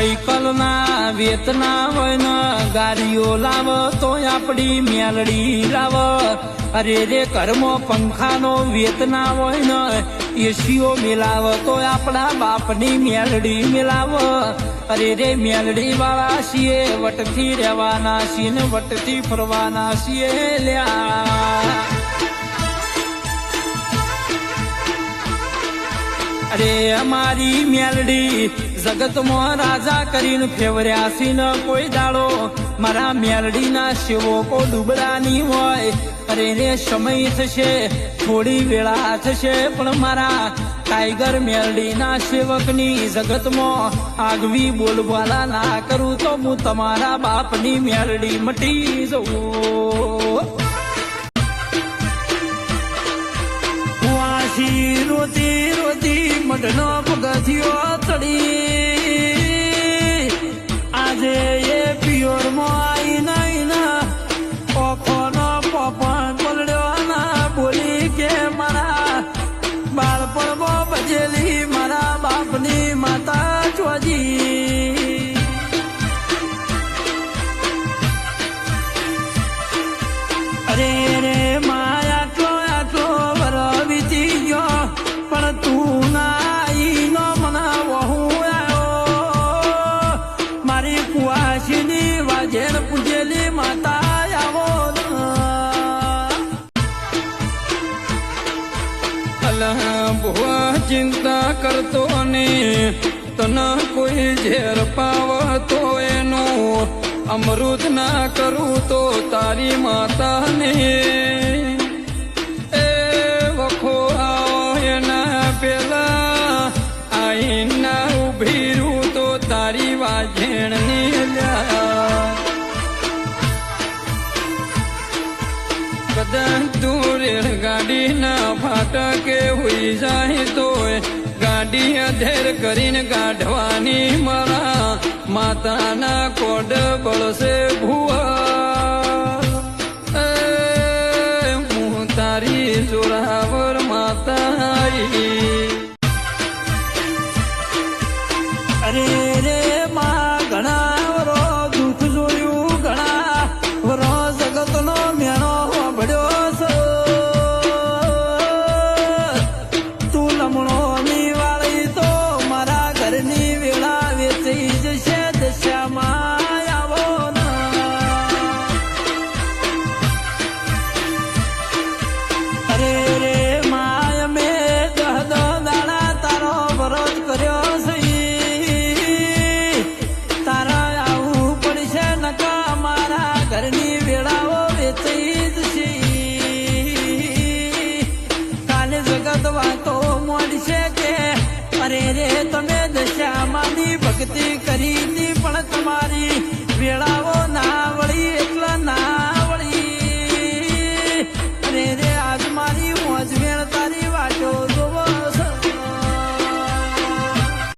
Cycle વેતના હોય ને, ગાડીઓ લાવ તો આપડી મેલડી લાવ. અરે રે ઘરમાં પંખાનો વેતના હોય ને, એસીઓ મિલાવ તો આપણા બાપની મેલડી મિલાવ. અરે રે મેલડી વાળા છીએ, વટથી રહેવાના છીએ ને વટથી ફરવાના છીએ લ્યા. અરે અમારી મેલડી જગતમાં રાજા કરીને ફેવર્યા ન કોઈ દાડો. મારા મેલડીના સેવકો ડૂબડાની હોય. અરે રે સમય થશે, થોડી વેળા થશે, પણ મારા ટાઈગર મેલડીના સેવકની જગતમાં આગવી બોલવાલા ના કરું તો હું તમારા બાપની મેલડી મટી જવું રોતી રોતી મઢનો પગથિયો રે માયા આટલો આટલો વર વીતી પણ તું ના આઈ નો મને વહુ આવ્યો મારી કુવાસીની વાજેણ પૂજેલી માતા આવો ભુવા ચિંતા કરતો ને તને કોઈ ઝેર પાવતો એનું અમૃત ના કરું તો તારી માતાને. એ વખો આવો એના પેલા, આઈના ઊભી રૂ તો તારી વાજેણની લ્યા. કદાચ તું રેલગાડી ના ફાટકે હોઈ તો ગાડી અધેર કરીને કાઢવાની મારા માતાના કોડ બળશે ભુવા હું તારી જોરાવર માતા. અરે રે તમે દશામાની ભક્તિ કરી હતી પણ તમારી વેળાઓ ના વળી એટલા ના વળી. અરે